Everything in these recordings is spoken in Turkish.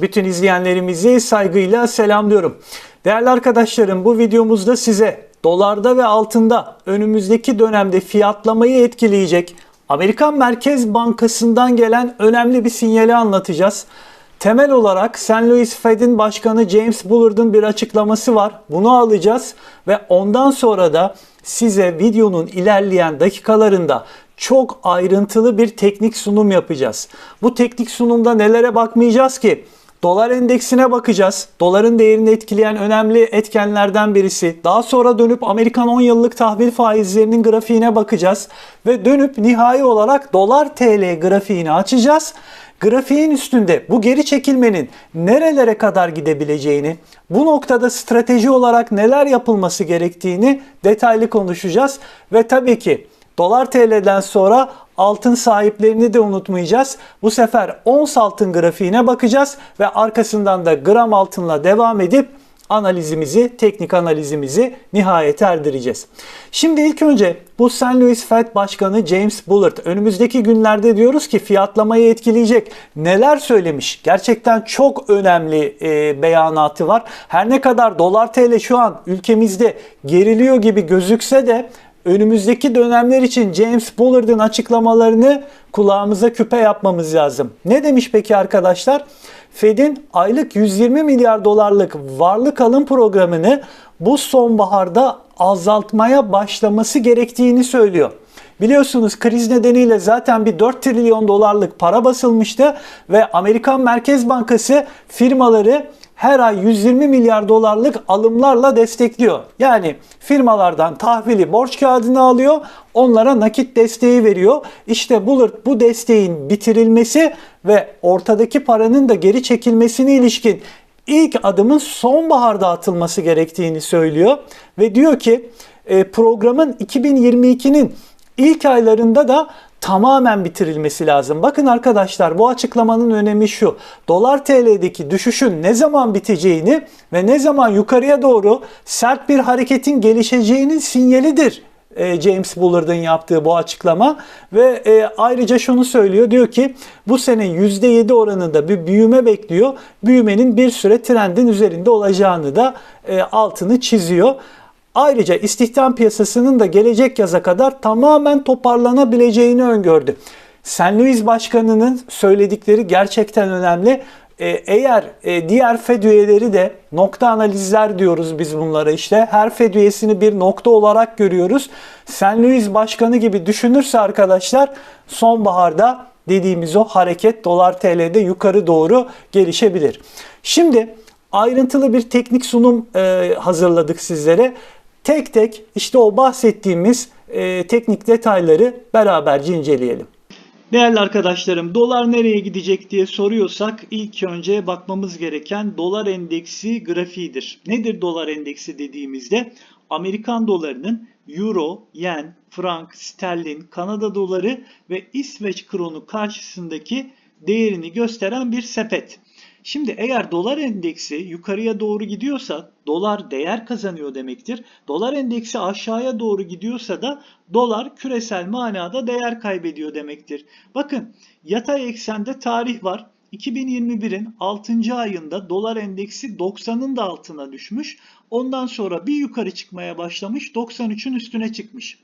Bütün izleyenlerimizi saygıyla selamlıyorum. Değerli arkadaşlarım bu videomuzda size dolarda ve altında önümüzdeki dönemde fiyatlamayı etkileyecek Amerikan Merkez Bankası'ndan gelen önemli bir sinyali anlatacağız. Temel olarak St. Louis Fed'in başkanı James Bullard'ın bir açıklaması var. Bunu alacağız ve ondan sonra da size videonun ilerleyen dakikalarında çok ayrıntılı bir teknik sunum yapacağız. Bu teknik sunumda nelere bakmayacağız ki? Dolar endeksine bakacağız. Doların değerini etkileyen önemli etkenlerden birisi. Daha sonra dönüp Amerikan 10 yıllık tahvil faizlerinin grafiğine bakacağız. Ve dönüp nihai olarak dolar TL grafiğini açacağız. Grafiğin üstünde bu geri çekilmenin nerelere kadar gidebileceğini, bu noktada strateji olarak neler yapılması gerektiğini detaylı konuşacağız. Ve tabii ki Dolar TL'den sonra altın sahiplerini de unutmayacağız. Bu sefer ons altın grafiğine bakacağız ve arkasından da gram altınla devam edip analizimizi, teknik analizimizi nihayet erdireceğiz. Şimdi ilk önce bu St. Louis Fed Başkanı James Bullard önümüzdeki günlerde diyoruz ki fiyatlamayı etkileyecek neler söylemiş? Gerçekten çok önemli e, beyanatı var. Her ne kadar dolar TL şu an ülkemizde geriliyor gibi gözükse de önümüzdeki dönemler için James Bullard'ın açıklamalarını kulağımıza küpe yapmamız lazım. Ne demiş peki arkadaşlar? Fed'in aylık 120 milyar dolarlık varlık alım programını bu sonbaharda azaltmaya başlaması gerektiğini söylüyor. Biliyorsunuz kriz nedeniyle zaten bir 4 trilyon dolarlık para basılmıştı ve Amerikan Merkez Bankası firmaları her ay 120 milyar dolarlık alımlarla destekliyor. Yani firmalardan tahvili borç kağıdını alıyor, onlara nakit desteği veriyor. İşte Bullard bu desteğin bitirilmesi ve ortadaki paranın da geri çekilmesine ilişkin ilk adımın sonbaharda atılması gerektiğini söylüyor ve diyor ki e, programın 2022'nin ilk aylarında da tamamen bitirilmesi lazım. Bakın arkadaşlar bu açıklamanın önemi şu. Dolar TL'deki düşüşün ne zaman biteceğini ve ne zaman yukarıya doğru sert bir hareketin gelişeceğinin sinyalidir. E, James Bullard'ın yaptığı bu açıklama ve e, ayrıca şunu söylüyor diyor ki bu sene %7 oranında bir büyüme bekliyor. Büyümenin bir süre trendin üzerinde olacağını da e, altını çiziyor. Ayrıca istihdam piyasasının da gelecek yaza kadar tamamen toparlanabileceğini öngördü. St. Louis Başkanı'nın söyledikleri gerçekten önemli. Ee, eğer e, diğer FED üyeleri de nokta analizler diyoruz biz bunlara işte. Her FED üyesini bir nokta olarak görüyoruz. St. Louis Başkanı gibi düşünürse arkadaşlar sonbaharda dediğimiz o hareket dolar TL'de yukarı doğru gelişebilir. Şimdi ayrıntılı bir teknik sunum e, hazırladık sizlere. Tek tek işte o bahsettiğimiz e, teknik detayları beraberce inceleyelim. Değerli arkadaşlarım dolar nereye gidecek diye soruyorsak ilk önce bakmamız gereken dolar endeksi grafiğidir. Nedir dolar endeksi dediğimizde Amerikan dolarının euro, yen, frank, sterlin, Kanada doları ve İsveç kronu karşısındaki değerini gösteren bir sepet. Şimdi eğer dolar endeksi yukarıya doğru gidiyorsa dolar değer kazanıyor demektir. Dolar endeksi aşağıya doğru gidiyorsa da dolar küresel manada değer kaybediyor demektir. Bakın yatay eksende tarih var. 2021'in 6. ayında dolar endeksi 90'ın da altına düşmüş. Ondan sonra bir yukarı çıkmaya başlamış 93'ün üstüne çıkmış.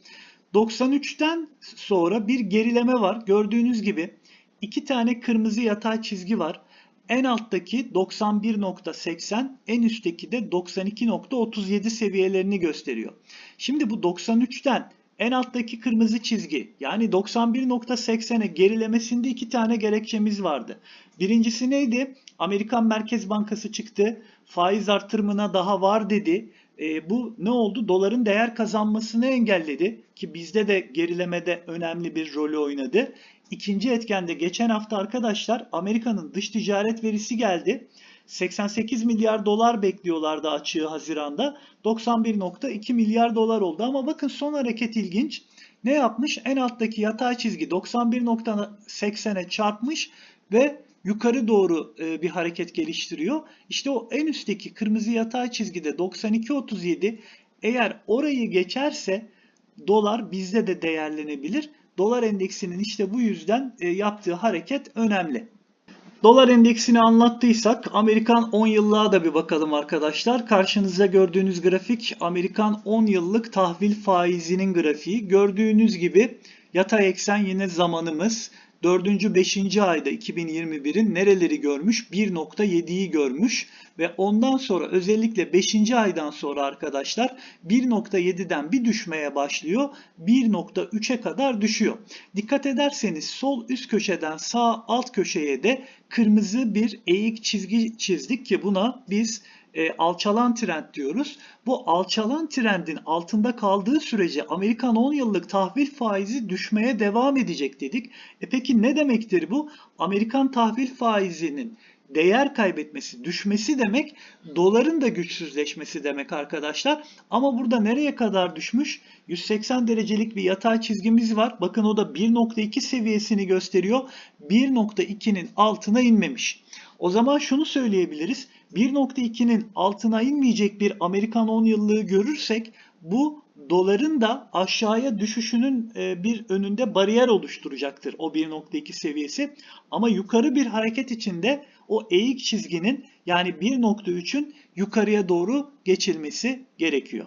93'ten sonra bir gerileme var. Gördüğünüz gibi iki tane kırmızı yatay çizgi var. En alttaki 91.80, en üstteki de 92.37 seviyelerini gösteriyor. Şimdi bu 93'ten en alttaki kırmızı çizgi yani 91.80'e gerilemesinde iki tane gerekçemiz vardı. Birincisi neydi? Amerikan Merkez Bankası çıktı. Faiz artırımına daha var dedi. E, bu ne oldu? Doların değer kazanmasını engelledi ki bizde de gerilemede önemli bir rolü oynadı. İkinci etkende geçen hafta arkadaşlar Amerika'nın dış ticaret verisi geldi. 88 milyar dolar bekliyorlardı açığı Haziran'da. 91.2 milyar dolar oldu ama bakın son hareket ilginç. Ne yapmış? En alttaki yatay çizgi 91.80'e çarpmış ve yukarı doğru e, bir hareket geliştiriyor. İşte o en üstteki kırmızı yatay çizgide 92.37 eğer orayı geçerse dolar bizde de değerlenebilir. Dolar endeksinin işte bu yüzden e, yaptığı hareket önemli. Dolar endeksini anlattıysak Amerikan 10 yıllığa da bir bakalım arkadaşlar. Karşınızda gördüğünüz grafik Amerikan 10 yıllık tahvil faizinin grafiği. Gördüğünüz gibi yatay eksen yine zamanımız. 4. 5. ayda 2021'in nereleri görmüş? 1.7'yi görmüş ve ondan sonra özellikle 5. aydan sonra arkadaşlar 1.7'den bir düşmeye başlıyor. 1.3'e kadar düşüyor. Dikkat ederseniz sol üst köşeden sağ alt köşeye de kırmızı bir eğik çizgi çizdik ki buna biz e, alçalan trend diyoruz. Bu alçalan trendin altında kaldığı sürece Amerikan 10 yıllık tahvil faizi düşmeye devam edecek dedik. E peki ne demektir bu? Amerikan tahvil faizinin değer kaybetmesi, düşmesi demek doların da güçsüzleşmesi demek arkadaşlar. Ama burada nereye kadar düşmüş? 180 derecelik bir yatay çizgimiz var. Bakın o da 1.2 seviyesini gösteriyor. 1.2'nin altına inmemiş. O zaman şunu söyleyebiliriz. 1.2'nin altına inmeyecek bir Amerikan 10 yıllığı görürsek bu doların da aşağıya düşüşünün e, bir önünde bariyer oluşturacaktır o 1.2 seviyesi. Ama yukarı bir hareket içinde o eğik çizginin yani 1.3'ün yukarıya doğru geçilmesi gerekiyor.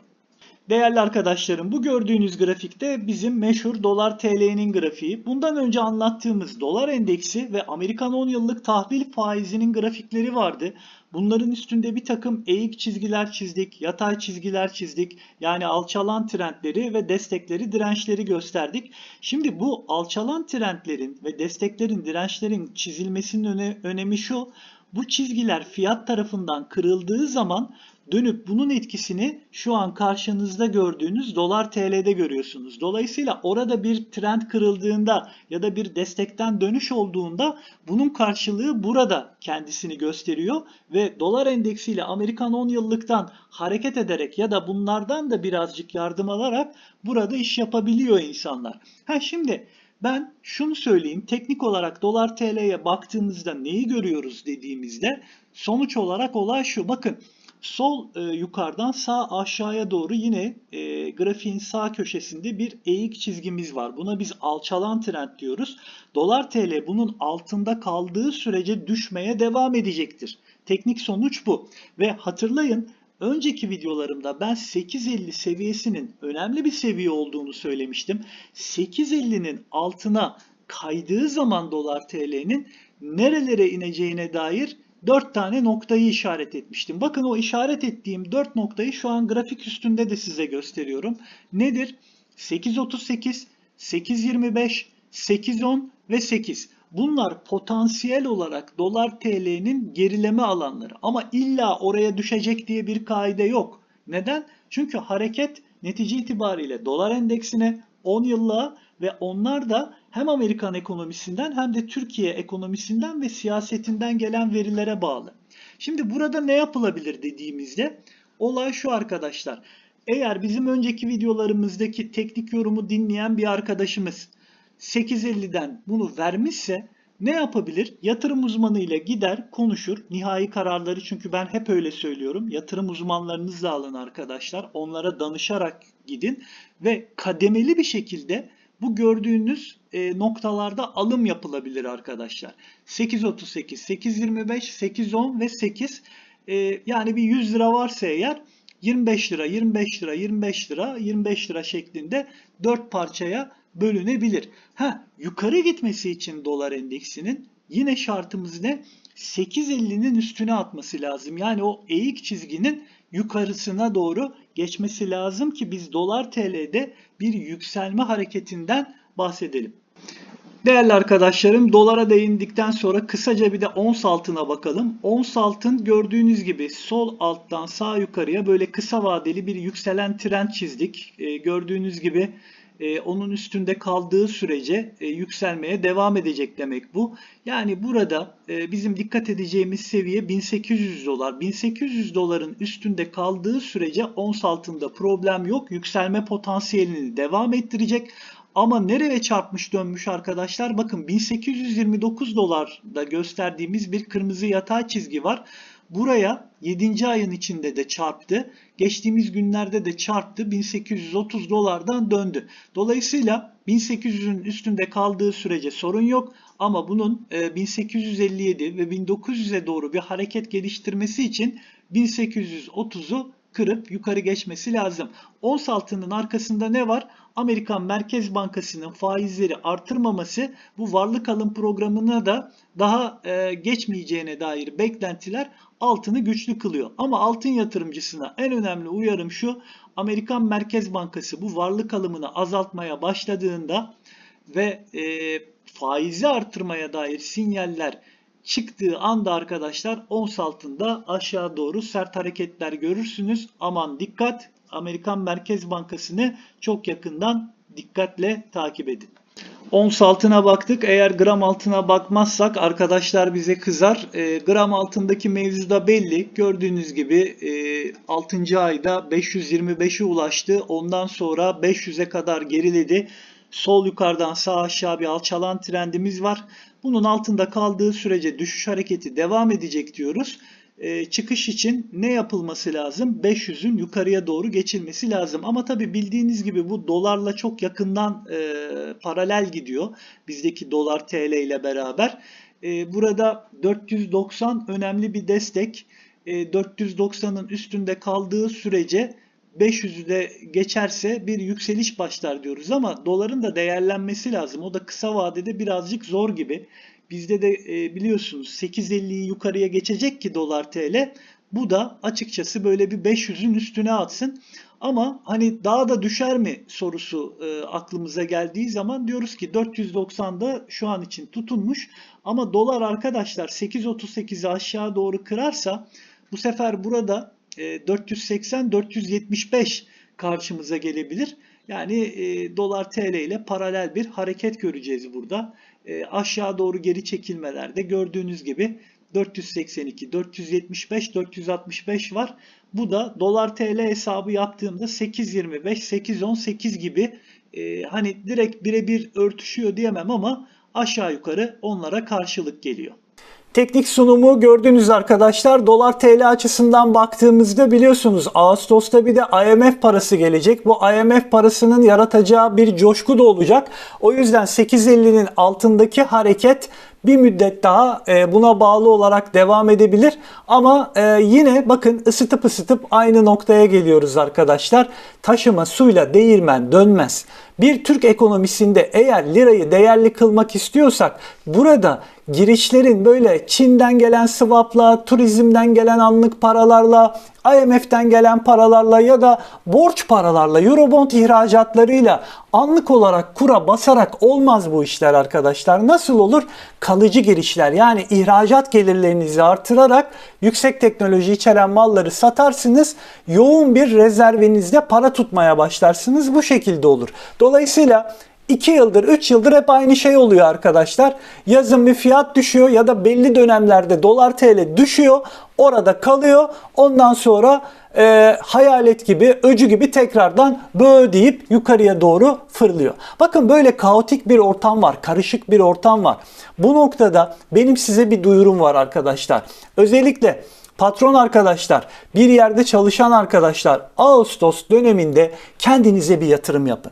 Değerli arkadaşlarım bu gördüğünüz grafikte bizim meşhur dolar TL'nin grafiği. Bundan önce anlattığımız dolar endeksi ve Amerikan 10 yıllık tahvil faizinin grafikleri vardı. Bunların üstünde bir takım eğik çizgiler çizdik, yatay çizgiler çizdik. Yani alçalan trendleri ve destekleri, dirençleri gösterdik. Şimdi bu alçalan trendlerin ve desteklerin, dirençlerin çizilmesinin öne, önemi şu. Bu çizgiler fiyat tarafından kırıldığı zaman dönüp bunun etkisini şu an karşınızda gördüğünüz dolar TL'de görüyorsunuz. Dolayısıyla orada bir trend kırıldığında ya da bir destekten dönüş olduğunda bunun karşılığı burada kendisini gösteriyor ve dolar endeksiyle Amerikan 10 yıllıktan hareket ederek ya da bunlardan da birazcık yardım alarak burada iş yapabiliyor insanlar. Ha şimdi ben şunu söyleyeyim. Teknik olarak dolar TL'ye baktığımızda neyi görüyoruz dediğimizde sonuç olarak olay şu. Bakın Sol e, yukarıdan sağ aşağıya doğru yine e, grafiğin sağ köşesinde bir eğik çizgimiz var. Buna biz alçalan trend diyoruz. Dolar TL bunun altında kaldığı sürece düşmeye devam edecektir. Teknik sonuç bu. Ve hatırlayın önceki videolarımda ben 8.50 seviyesinin önemli bir seviye olduğunu söylemiştim. 8.50'nin altına kaydığı zaman dolar TL'nin nerelere ineceğine dair 4 tane noktayı işaret etmiştim. Bakın o işaret ettiğim 4 noktayı şu an grafik üstünde de size gösteriyorum. Nedir? 8.38, 8.25, 8.10 ve 8. Bunlar potansiyel olarak dolar TL'nin gerileme alanları. Ama illa oraya düşecek diye bir kaide yok. Neden? Çünkü hareket netice itibariyle dolar endeksine 10 yıllığa ve onlar da hem Amerikan ekonomisinden hem de Türkiye ekonomisinden ve siyasetinden gelen verilere bağlı. Şimdi burada ne yapılabilir dediğimizde olay şu arkadaşlar. Eğer bizim önceki videolarımızdaki teknik yorumu dinleyen bir arkadaşımız 8.50'den bunu vermişse ne yapabilir? Yatırım uzmanı ile gider, konuşur. Nihai kararları çünkü ben hep öyle söylüyorum. Yatırım uzmanlarınızla alın arkadaşlar. Onlara danışarak gidin ve kademeli bir şekilde bu gördüğünüz e, noktalarda alım yapılabilir arkadaşlar. 8.38, 8.25, 8.10 ve 8 e, yani bir 100 lira varsa eğer 25 lira, 25 lira, 25 lira, 25 lira şeklinde 4 parçaya bölünebilir. Ha, yukarı gitmesi için dolar endeksinin yine şartımız ne? 8.50'nin üstüne atması lazım. Yani o eğik çizginin yukarısına doğru geçmesi lazım ki biz dolar TL'de bir yükselme hareketinden bahsedelim. Değerli arkadaşlarım dolara değindikten sonra kısaca bir de ons altına bakalım. Ons altın gördüğünüz gibi sol alttan sağ yukarıya böyle kısa vadeli bir yükselen trend çizdik. Ee, gördüğünüz gibi e, onun üstünde kaldığı sürece e, yükselmeye devam edecek demek bu. Yani burada e, bizim dikkat edeceğimiz seviye 1800 dolar. 1800 doların üstünde kaldığı sürece ons altında problem yok. Yükselme potansiyelini devam ettirecek. Ama nereye çarpmış dönmüş arkadaşlar? Bakın 1829 dolarda gösterdiğimiz bir kırmızı yatay çizgi var. Buraya 7. ayın içinde de çarptı. Geçtiğimiz günlerde de çarptı. 1830 dolardan döndü. Dolayısıyla 1800'ün üstünde kaldığı sürece sorun yok. Ama bunun 1857 e, ve 1900'e doğru bir hareket geliştirmesi için 1830'u kırıp yukarı geçmesi lazım. Ons altının arkasında ne var? Amerikan Merkez Bankası'nın faizleri artırmaması bu varlık alım programına da daha e, geçmeyeceğine dair beklentiler altını güçlü kılıyor. Ama altın yatırımcısına en önemli uyarım şu. Amerikan Merkez Bankası bu varlık alımını azaltmaya başladığında ve e, faizi artırmaya dair sinyaller çıktığı anda arkadaşlar ons altında aşağı doğru sert hareketler görürsünüz. Aman dikkat Amerikan Merkez Bankası'nı çok yakından dikkatle takip edin. Ons altına baktık. Eğer gram altına bakmazsak arkadaşlar bize kızar. E, gram altındaki mevzu da belli. Gördüğünüz gibi e, 6. ayda 525'e ulaştı. Ondan sonra 500'e kadar geriledi. Sol yukarıdan sağ aşağı bir alçalan trendimiz var. Bunun altında kaldığı sürece düşüş hareketi devam edecek diyoruz. E, çıkış için ne yapılması lazım? 500'ün yukarıya doğru geçilmesi lazım. Ama tabi bildiğiniz gibi bu dolarla çok yakından e, paralel gidiyor. Bizdeki dolar TL ile beraber. E, burada 490 önemli bir destek. E, 490'ın üstünde kaldığı sürece 500'ü de geçerse bir yükseliş başlar diyoruz ama doların da değerlenmesi lazım. O da kısa vadede birazcık zor gibi. Bizde de e, biliyorsunuz 8.50'yi yukarıya geçecek ki dolar TL. Bu da açıkçası böyle bir 500'ün üstüne atsın. Ama hani daha da düşer mi sorusu e, aklımıza geldiği zaman diyoruz ki 490'da şu an için tutunmuş. Ama dolar arkadaşlar 8.38'i aşağı doğru kırarsa bu sefer burada 480-475 e, karşımıza gelebilir. Yani e, dolar TL ile paralel bir hareket göreceğiz burada. E, aşağı doğru geri çekilmelerde gördüğünüz gibi 482, 475, 465 var. Bu da dolar TL hesabı yaptığımda 8.25, 8.18 gibi e, hani direkt birebir örtüşüyor diyemem ama aşağı yukarı onlara karşılık geliyor. Teknik sunumu gördüğünüz arkadaşlar dolar TL açısından baktığımızda biliyorsunuz Ağustos'ta bir de IMF parası gelecek. Bu IMF parasının yaratacağı bir coşku da olacak. O yüzden 8.50'nin altındaki hareket bir müddet daha e, buna bağlı olarak devam edebilir. Ama e, yine bakın ısıtıp ısıtıp aynı noktaya geliyoruz arkadaşlar. Taşıma suyla değirmen dönmez. Bir Türk ekonomisinde eğer lirayı değerli kılmak istiyorsak burada girişlerin böyle Çin'den gelen swapla, turizmden gelen anlık paralarla, IMF'den gelen paralarla ya da borç paralarla, Eurobond ihracatlarıyla anlık olarak kura basarak olmaz bu işler arkadaşlar. Nasıl olur? Kalıcı girişler yani ihracat gelirlerinizi artırarak yüksek teknoloji içeren malları satarsınız. Yoğun bir rezervinizde para tutmaya başlarsınız. Bu şekilde olur. Dolayısıyla 2 yıldır 3 yıldır hep aynı şey oluyor arkadaşlar. Yazın bir fiyat düşüyor ya da belli dönemlerde dolar TL düşüyor. Orada kalıyor. Ondan sonra e, hayalet gibi, öcü gibi tekrardan bö deyip yukarıya doğru fırlıyor. Bakın böyle kaotik bir ortam var, karışık bir ortam var. Bu noktada benim size bir duyurum var arkadaşlar. Özellikle patron arkadaşlar, bir yerde çalışan arkadaşlar Ağustos döneminde kendinize bir yatırım yapın.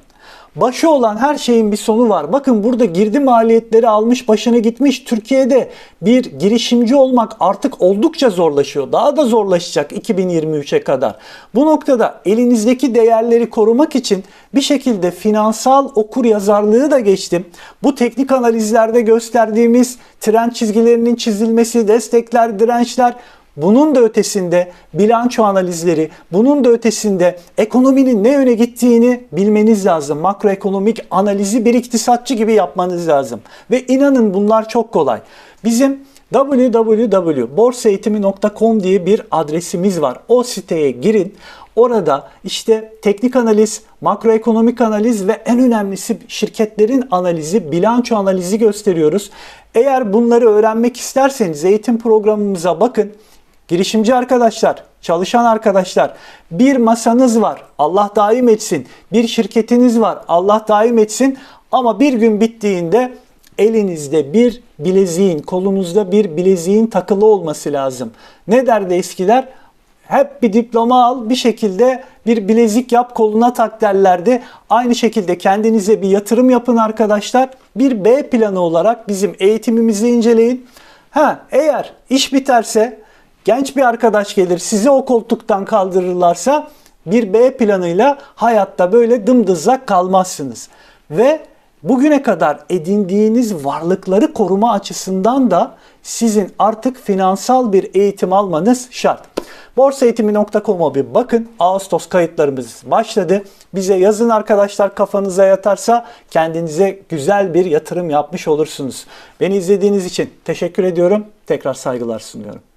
Başı olan her şeyin bir sonu var. Bakın burada girdi maliyetleri almış başına gitmiş. Türkiye'de bir girişimci olmak artık oldukça zorlaşıyor. Daha da zorlaşacak 2023'e kadar. Bu noktada elinizdeki değerleri korumak için bir şekilde finansal okur yazarlığı da geçtim. Bu teknik analizlerde gösterdiğimiz trend çizgilerinin çizilmesi, destekler, dirençler bunun da ötesinde bilanço analizleri, bunun da ötesinde ekonominin ne yöne gittiğini bilmeniz lazım. Makroekonomik analizi bir iktisatçı gibi yapmanız lazım. Ve inanın bunlar çok kolay. Bizim www.borsaeğitimi.com diye bir adresimiz var. O siteye girin. Orada işte teknik analiz, makroekonomik analiz ve en önemlisi şirketlerin analizi, bilanço analizi gösteriyoruz. Eğer bunları öğrenmek isterseniz eğitim programımıza bakın. Girişimci arkadaşlar, çalışan arkadaşlar bir masanız var. Allah daim etsin. Bir şirketiniz var. Allah daim etsin. Ama bir gün bittiğinde elinizde bir bileziğin, kolunuzda bir bileziğin takılı olması lazım. Ne derdi eskiler? hep bir diploma al, bir şekilde bir bilezik yap, koluna tak derlerdi. Aynı şekilde kendinize bir yatırım yapın arkadaşlar. Bir B planı olarak bizim eğitimimizi inceleyin. Ha, eğer iş biterse genç bir arkadaş gelir sizi o koltuktan kaldırırlarsa bir B planıyla hayatta böyle dımdızlak kalmazsınız. Ve bugüne kadar edindiğiniz varlıkları koruma açısından da sizin artık finansal bir eğitim almanız şart. Borsaeğitimi.com'a bir bakın. Ağustos kayıtlarımız başladı. Bize yazın arkadaşlar kafanıza yatarsa kendinize güzel bir yatırım yapmış olursunuz. Beni izlediğiniz için teşekkür ediyorum. Tekrar saygılar sunuyorum.